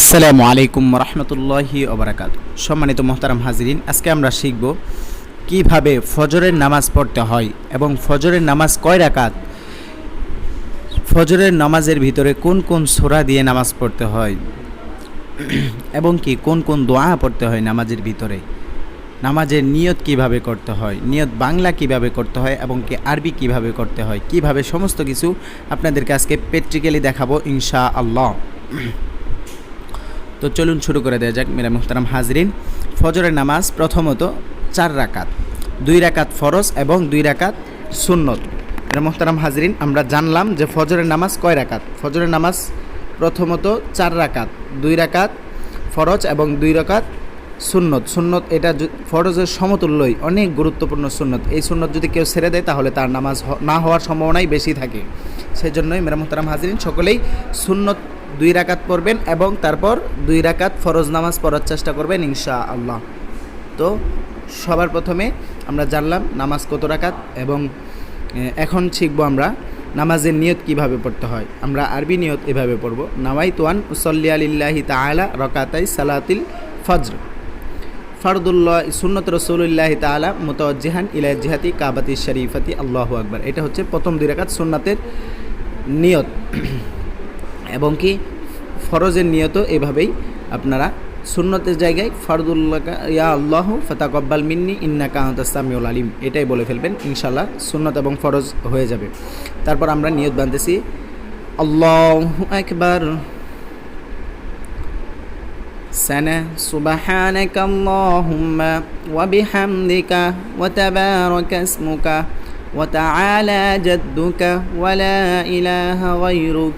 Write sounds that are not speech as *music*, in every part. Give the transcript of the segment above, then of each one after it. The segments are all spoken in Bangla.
আসসালামু আলাইকুম রহমতুল্লাহি ওবরাকাত। সম্মানিত মোহতারাম হাজিরিন, আজকে আমরা শিখব কীভাবে ফজরের নামাজ পড়তে হয় এবং ফজরের নামাজ কয় রাকাত? ফজরের নামাজের ভিতরে কোন কোন সোরা দিয়ে নামাজ পড়তে হয়? এবং কি কোন কোন দোয়া পড়তে হয় নামাজের ভিতরে? নামাজের নিয়ত কীভাবে করতে হয়? নিয়ত বাংলা কীভাবে করতে হয় এবং কি আরবি কীভাবে করতে হয়? কীভাবে সমস্ত কিছু আপনাদেরকে আজকে প্র্যাকটিক্যালি দেখাবো ইনশা আল্লাহ তো চলুন শুরু করে দেওয়া যাক মেরা মুহতারাম হাজরিন। ফজরের নামাজ প্রথমত চার রাকাত, দুই রাকাত ফরজ এবং দুই রাকাত সুন্নত। মেরা মুহতারাম হাজরিন, আমরা জানলাম যে ফজরের নামাজ কয় রাকাত? ফজরের নামাজ প্রথমত চার রাকাত, দুই রাকাত ফরজ এবং দুই রাকাত সুন্নত। সুন্নত এটা ফরজের সমতুল্যই অনেক গুরুত্বপূর্ণ সুন্নত। এই সুন্নত যদি কেউ ছেড়ে দেয়, তাহলে তার নামাজ না হওয়ার সম্ভাবনাই বেশি থাকে। সেই জন্যই মেরা মুহতারাম হাজরিন, সকলেই সুন্নত দুই রাকাত পড়বেন এবং তারপর দুই রাকাত ফরজ নামাজ পড়ার চেষ্টা করবেন ইনশা আল্লাহ তো সবার প্রথমে আমরা জানলাম নামাজ কত রাকাত এবং এখন শিখব আমরা নামাজের নিয়ত কীভাবে পড়তে হয়। আমরা আরবি নিয়ত এভাবে পড়ব। নামাই তোয়ান উসল্লি আলিল্লাহি তাআলা রকাতাই সালাতিল ফজর। ফারদুল্লাহ সুন্নত রসুল্লাহ তালা মুতওয়াজ্জিহান ইলা জিহাতি কাবাতি শরীফাতি। আল্লাহ আকবার। এটা হচ্ছে প্রথম দুই রাকাত সুন্নাতের নিয়ত। এবং কি ফরজের নিয়ত এভাবেই আপনারা সুন্নতের জায়গায় ফরদুল্লাহ ইয়া আল্লাহ ফতাকব্বাল মিন্নি ইন্না কাহতাস্তামিউল আলিম এটাই বলে ফেলবেন ইনশাল্লাহ সুন্নত এবং ফরজ হয়ে যাবে তারপর আমরা নিয়ত বাঁধতেছি আল্লাহ একবার سنة سبحانك اللهم وبحمدك وتبارك اسمك وتعالى جدك ولا إله غيرك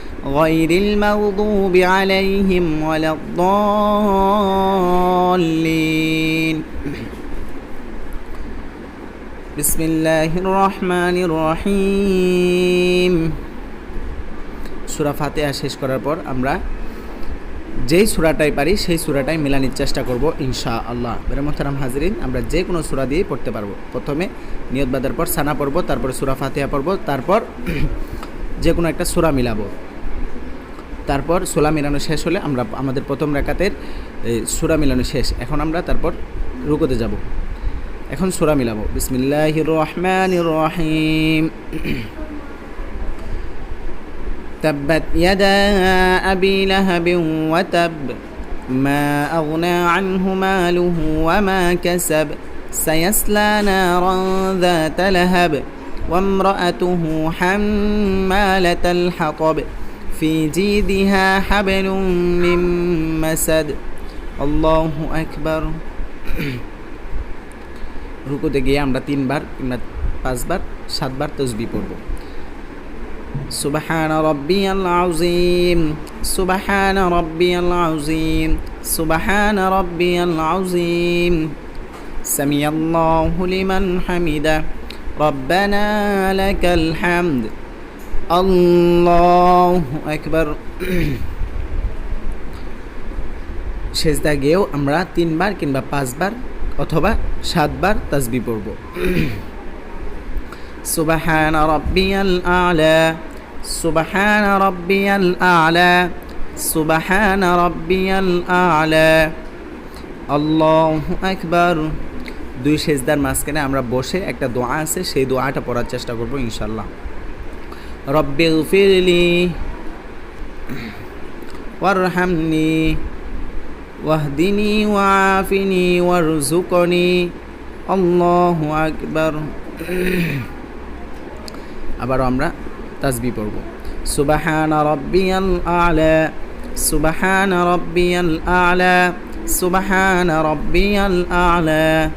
غير المغضوب عليهم ولا الضالين بسم الله الرحمن الرحيم সুরা ফাতেহা শেষ করার পর আমরা যেই সুরাটাই পারি সেই সুরাটাই মেলানোর চেষ্টা করব ইনশা আল্লাহ বেরে মোহতারাম হাজরিন আমরা যে কোনো সুরা দিয়েই পড়তে পারবো প্রথমে নিয়ত বাদার পর সানা পড়বো তারপরে সুরা ফাতেহা পড়বো তারপর *clears throat* যে কোনো একটা সুরা মিলাবো তারপর সোলা মিলানো শেষ হলে আমরা আমাদের প্রথম রাকাতের এই, সুরা মিলানো শেষ এখন আমরা তারপর রুকোতে যাব এখন সুরা মিলাবো বিসমিল্লাহ রহমান রহিম تبت يدا أبي لهب وتب ما أغنى عنه ماله وما كسب سيصلى نارا ذات لهب وامرأته حمالة الحطب في جيدها حبل من مسد الله أكبر *coughs* রুকুতে গিয়ে আমরা তিনবার কিংবা পাঁচবার সাতবার তসবি পড়ব سبحان ربي العظيم سبحان ربي العظيم سبحان ربي العظيم سمي الله لمن حمده ربنا لك আল্লাহ একবার সেজদা গিয়েও আমরা তিনবার কিংবা পাঁচবার অথবা সাতবার তাজবি পড়ব। সুবাহান রব্বিয়াল আলা, সুবাহান রব্বিয়াল আলা, সুবাহান রব্বিয়াল আলা। আল্লাহ একবার দুই সেজদার মাঝখানে আমরা বসে একটা দোয়া আছে, সেই দোয়াটা পড়ার চেষ্টা করব ইনশাল্লাহ রব্বি ফিরলি ওয়ারহামনি, ওয়াহদিনী, ওয়াফিনি ওয়ারজুকনি আল্লাহু আকবার। আবারও আমরা তাসবি পড়ব। সুবাহান রব্বিয়াল আলা, সুবাহান রব্বিয়াল আলা, সুবাহান রব্বিয়াল আলা।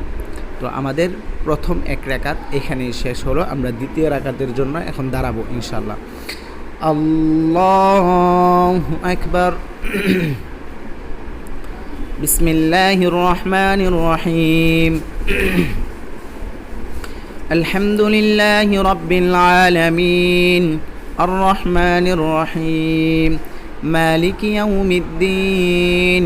তো আমাদের প্রথম এক রাকাত এখানেই শেষ হলো আমরা দ্বিতীয় রাকাতের জন্য এখন দাঁড়াবো ইনশাল্লাহ আল্লাহ আকবার *clears throat* بسم الله الرحمن الرحيم *clears throat* الحمد لله رب العالمين الرحمن الرحيم مالك يوم الدين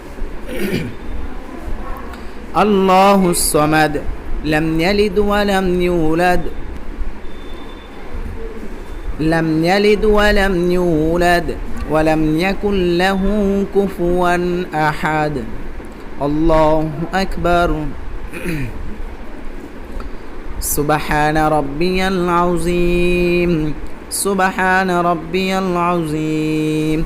*coughs* الله الصمد لم يلد ولم يولد. لم يلد ولم يولد ولم يكن له كفوا أحد. الله أكبر. *coughs* سبحان ربي العظيم. سبحان ربي العظيم.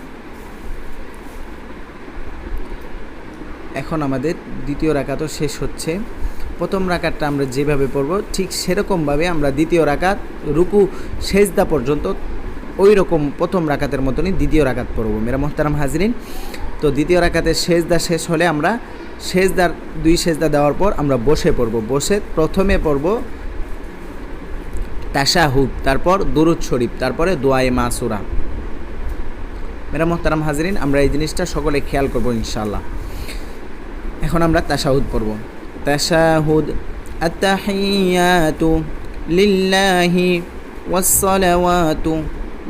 এখন আমাদের দ্বিতীয় রাকাতও শেষ হচ্ছে। প্রথম রাকাতটা আমরা যেভাবে পড়ব, ঠিক সেরকমভাবে আমরা দ্বিতীয় রাকাত, রুকু, সেজদা পর্যন্ত ওই রকম প্রথম রাকাতের মতনই দ্বিতীয় রাকাত পড়ব। মেরা মোহতারাম হাজরিন, তো দ্বিতীয় রাকাতের সেজদা শেষ হলে আমরা সেজদার দুই সেজদা দেওয়ার পর আমরা বসে পড়ব। বসে প্রথমে পড়ব তাশাহুদ, তারপর দুরুদ শরীফ, তারপরে দোয়ায়ে মাসুরা। মেরা মোহতারাম হাজরিন, আমরা এই জিনিসটা সকলে খেয়াল করব ইনশাল্লাহ এখন আমরা তাশাহুদ পড়ব তাশাহুদ আত্তাহিয়াতু লিল্লাহি والصلوات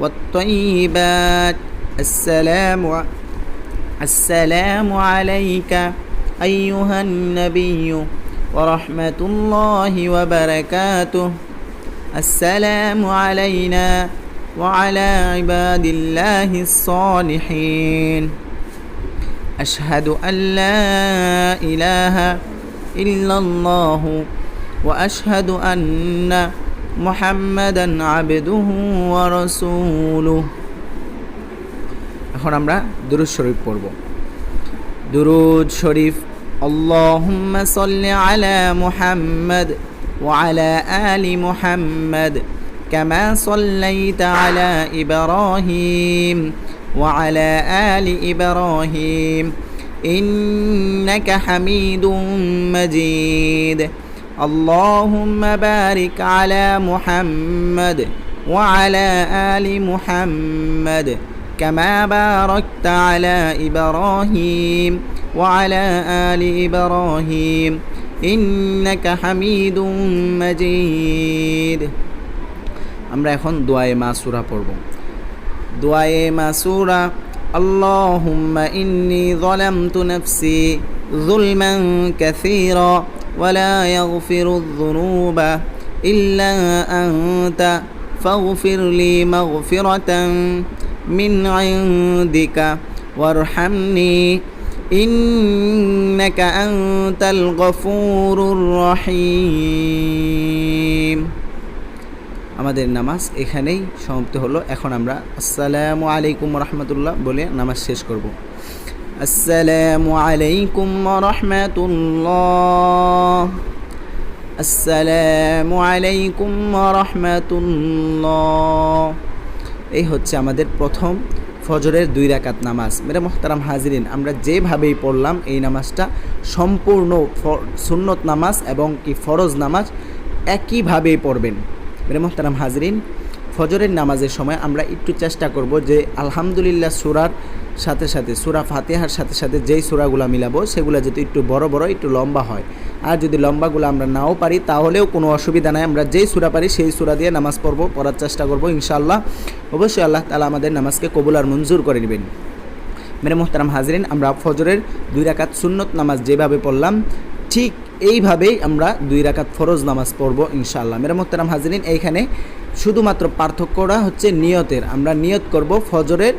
والطيبات السلام السلام عليك أيها النبي ورحمة الله وبركاته السلام علينا وعلى عباد الله الصالحين أشهد أن لا إله إلا الله وأشهد أن محمدا عبده ورسوله এখন আমরা দুরুদ শরীফ পড়ব দুরুদ শরীফ اللهم صل على محمد وعلى آل محمد كما صليت على إبراهيم وعلى آل إبراهيم إنك حميد مجيد اللهم بارك على محمد وعلى آل محمد كما باركت على إبراهيم وعلى آل إبراهيم إنك حميد مجيد আমরা এখন দোয়ায়ে মাসুরা পড়ব দোয়ায়ে মাসুরা اللهم إني ظلمت نفسي ظلما كثيرا ولا يغفر الذنوب إلا أنت فاغفر لي مغفرة من عندك وارحمني إنك أنت الغفور الرحيم আমাদের নামাজ এখানেই সমাপ্ত হলো। এখন আমরা আসসালামু আলাইকুম রহমতুল্লাহ বলে নামাজ শেষ করব। আসসালামু আলাইকুম রহমতুল্লাহ। আসসালামু আলাইকুম রহমতুল্লাহ। এই হচ্ছে আমাদের প্রথম ফজরের দুই রাকাত নামাজ। মেরে মোহতারাম হাজিরিন, আমরা যেভাবেই পড়লাম এই নামাজটা সম্পূর্ণ সুন্নত নামাজ এবং কি ফরজ নামাজ একইভাবেই পড়বেন। মোহতারাম হাজিরিন, ফজরের নামাজের সময় আমরা একটু চেষ্টা করব যে আলহামদুলিল্লাহ সুরার সাথে সাথে, সুরা ফাতেহার সাথে সাথে যেই সুরাগুলো মিলাবো, সেগুলো যদি একটু বড় বড়, একটু লম্বা হয়। আর যদি লম্বাগুলো আমরা নাও পারি, তাহলেও কোনো অসুবিধা নাই। আমরা যেই সুরা পারি, সেই সুরা দিয়ে নামাজ পড়ব, পড়ার চেষ্টা করব, ইনশাআল্লাহ। অবশ্যই আল্লাহ তালা আমাদের নামাজকে কবুল আর মঞ্জুর করে নেবেন। মেরে মোহতারাম হাজরিন, আমরা ফজরের দুই রাকাত সুন্নত নামাজ যেভাবে পড়লাম, ঠিক এইভাবেই আমরা দুই রাকাত ফরজ নামাজ পড়ব ইনশাআল্লাহ। মেরে মোহতারাম হাজরিন, এইখানে শুধুমাত্র পার্থক্যটা হচ্ছে নিয়তের। আমরা নিয়ত করব ফজরের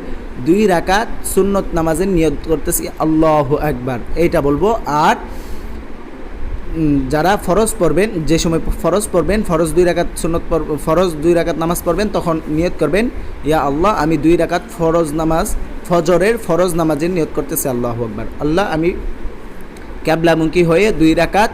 দুই রাকাত সুন্নত নামাজের নিয়ত করতেছি। আল্লাহ একবার এইটা বলব। আর যারা ফরজ পড়বেন, যে সময় ফরজ পড়বেন, ফরজ দুই রাকাত পড়ব ফরজ দুই রাকাত নামাজ পড়বেন, তখন নিয়ত করবেন, ইয়া আল্লাহ, আমি দুই রাকাত ফরজ নামাজ, ফজরের ফরজ নামাজের নিয়ত করতেছি, আল্লাহ আকবার। আল্লাহ, আমি ক্যাবলামুখী হয়ে দুই রাকাত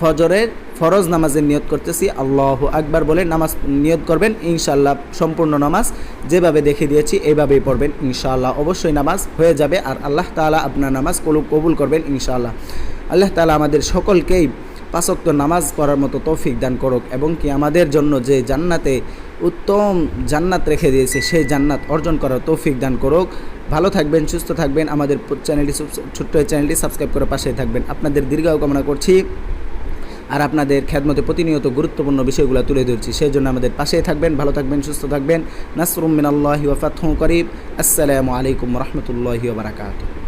ফজরের ফরজ নামাজের নিয়ত করতেছি। আল্লাহ আকবার বলে নামাজ নিয়ত করবেন ইনশাল্লাহ সম্পূর্ণ নামাজ যেভাবে দেখে দিয়েছি, এইভাবেই পড়বেন, ইনশাআল্লাহ। অবশ্যই নামাজ হয়ে যাবে আর আল্লাহ তাআলা আপনার নামাজ কবুল করবেন, ইনশাআল্লাহ। আল্লাহ তালা আমাদের সকলকেই পাঁচক্ত নামাজ পড়ার মতো তৌফিক দান করুক এবং কি আমাদের জন্য যে জান্নাতে উত্তম জান্নাত রেখে দিয়েছে সেই জান্নাত অর্জন করার তৌফিক দান করুক। ভালো থাকবেন, সুস্থ থাকবেন। আমাদের চ্যানেলটি ছোট্ট চ্যানেলটি সাবস্ক্রাইব করে পাশে থাকবেন। আপনাদের দীর্ঘায়ু কামনা করছি। আর আপনাদের খ্যাতমতে প্রতিনিয়ত গুরুত্বপূর্ণ বিষয়গুলো তুলে ধরছি। সেই জন্য আমাদের পাশেই থাকবেন, ভালো থাকবেন, সুস্থ থাকবেন। নাসরুম মিনাল্লাহি ওয়া ফাতহু করিব। আসসালামু আলাইকুম রহমতুল্লাহি বারাকাতুহু।